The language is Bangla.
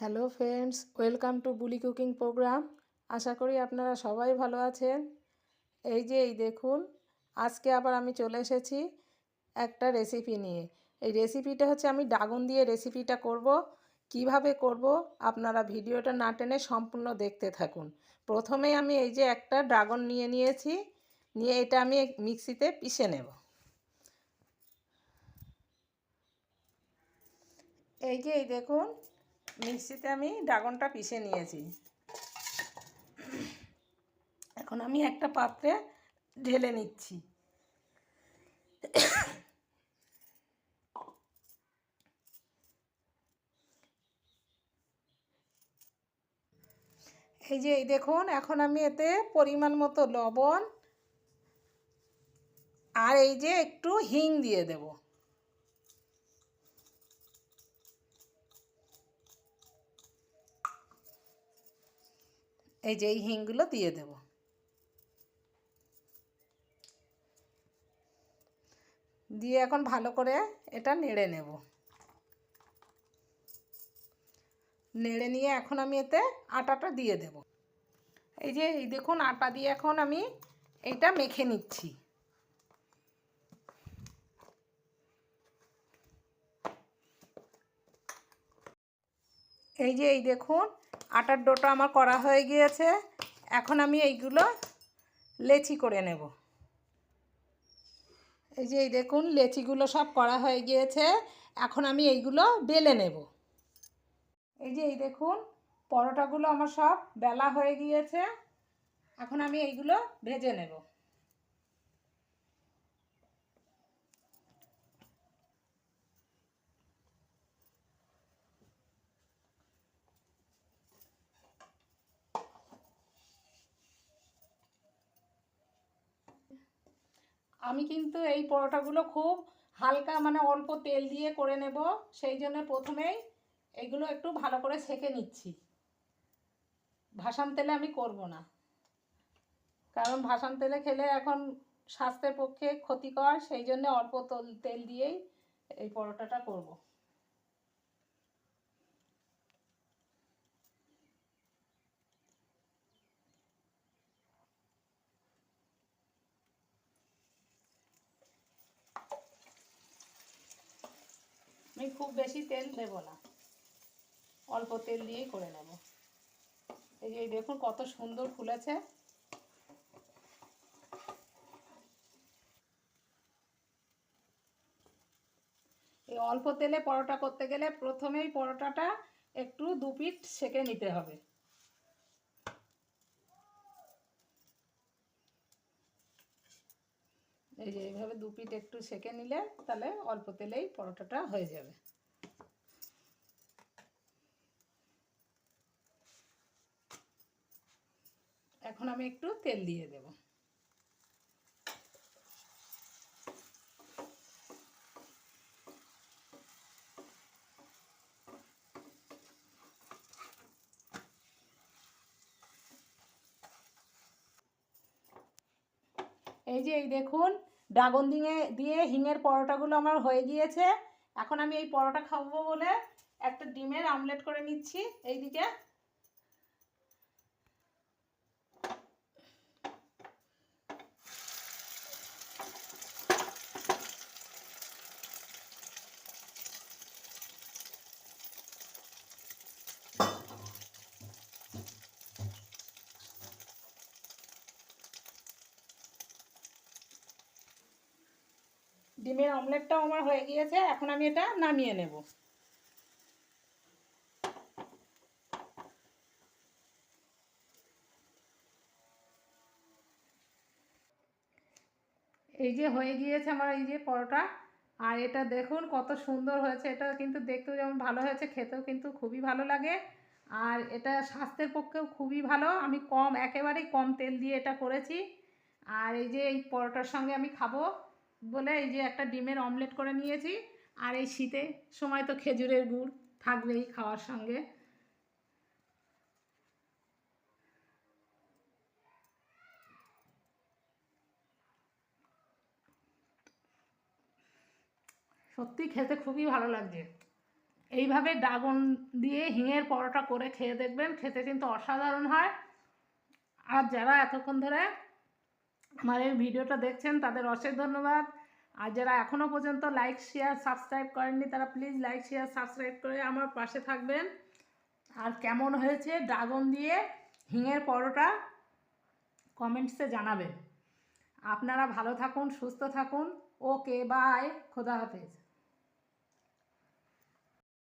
Hello friends, welcome to Buli cooking program. আশা করি আপনারা সবাই ভালো আছেন। এই যে, এই দেখুন, আজকে আবার আমি চলে এসেছি একটা রেসিপি নিয়ে। এই রেসিপিটা হচ্ছে আমি ড্রাগন দিয়ে রেসিপিটা করব। কীভাবে করব আপনারা ভিডিওটা না টেনে সম্পূর্ণ দেখতে থাকুন। প্রথমেই আমি এই যে একটা ড্রাগন নিয়ে নিয়েছি, নিয়ে এটা আমি মিক্সিতে পিষে নেব। এই যে, এই দেখুন মিক্সিতে আমি ড্রাগনটা পিষে নিয়েছি। এখন আমি একটা পাত্রে ঢেলে নিচ্ছি। এই যে এই দেখুন, এখন আমি এতে পরিমাণ মতো লবণ আর এই যে একটু হিং দিয়ে দেবো। এই যে এই হিংগুলো দিয়ে দেব। দিয়ে এখন ভালো করে এটা নেড়ে নেব। নেড়ে নিয়ে এখন আমি এতে আটাটা দিয়ে দেব। এই যে এই দেখুন, আটা দিয়ে এখন আমি এটা মেখে নিচ্ছি। এই যে, এই দেখুন, আটার ডোটা আমার করা হয়ে গিয়েছে। এখন আমি এইগুলো লেচি করে নেব। এই যে, এই দেখুন, লেচিগুলো সব করা হয়ে গিয়েছে। এখন আমি এইগুলো বেলে নেব। এই যে, এই দেখুন, পরোটাগুলো আমার সব বেলা হয়ে গিয়েছে। এখন আমি এইগুলো ভেজে নেব। আমি কিন্তু এই পরোটাগুলো খুব হালকা মানে অল্প তেল দিয়ে করে নেব। সেই জন্য প্রথমেই এগুলো একটু ভালো করে সেকে নিচ্ছি। ভাসান তেলে আমি করব না। কারণ ভাসান তেলে খেলে এখন স্বাস্থ্যের পক্ষে ক্ষতিকর, সেই জন্য অল্প তেল দিয়েই এই পরোটাটা করব। আমি খুব বেশি তেল দেব না। অল্প তেল দিয়েই করে নেব। এই যে দেখুন কত সুন্দর ফুলেছে। এই অল্প তেলে পরোটা করতে গেলে প্রথমেই পরোটাটা একটু দু পিঠ সেঁকে নিতে হবে। এই যে এইভাবে দু পিঠ একটু সেকে নিলে তাহলে অল্প তেলেই পরোটাটা হয়ে যাবে। এখন আমি একটু তেল দিয়ে দেব। এই যে এই দেখুন, ড্রাগন দিয়ে দিয়ে হিঙের পরোটাগুলো আমার হয়ে গিয়েছে। এখন আমি এই পরোটা খাব বলে একটা ডিমের আমলেট করে নিচ্ছি। এইদিকে ডিমের অমলেটটাও আমার হয়ে গিয়েছে, এখন আমি এটা নামিয়ে নেব। এই যে হয়ে গিয়েছে আমার এই যে পরোটা, আর এটা দেখুন কত সুন্দর হয়েছে, এটা কিন্তু দেখতেও যেমন ভালো হয়েছে, খেতেও কিন্তু খুবই ভালো লাগে, আর এটা স্বাস্থ্যের পক্ষেও খুবই ভালো, আমি কম, একেবারেই কম তেল দিয়ে এটা করেছি, আর এই যে এই পরোটার সঙ্গে আমি খাব। বলে এই যে একটা ডিমের অমলেট করে নিয়েছি, আর এই শীতে সময় তো খেজুরের গুড় থাকবেই খাওয়ার সঙ্গে। সত্যি খেতে খুবই ভালো লাগছে। এইভাবে ড্রাগন দিয়ে হিঙের পরোটা করে খেয়ে দেখবেন, খেতে কিন্তু অসাধারণ হয়। আর যারা এতক্ষণ ধরে আমার এই ভিডিওটা দেখছেন, তাদের অশেষ ধন্যবাদ। আর যারা এখনও পর্যন্ত লাইক শেয়ার সাবস্ক্রাইব করেননি, তারা প্লিজ লাইক শেয়ার সাবস্ক্রাইব করে আমার পাশে থাকবেন। আর কেমন হয়েছে ড্রাগন দিয়ে হিঙের পরোটা? কমেন্টসে জানাবেন। আপনারা ভালো থাকুন, সুস্থ থাকুন। ওকে বাই খোদা হাফেজ।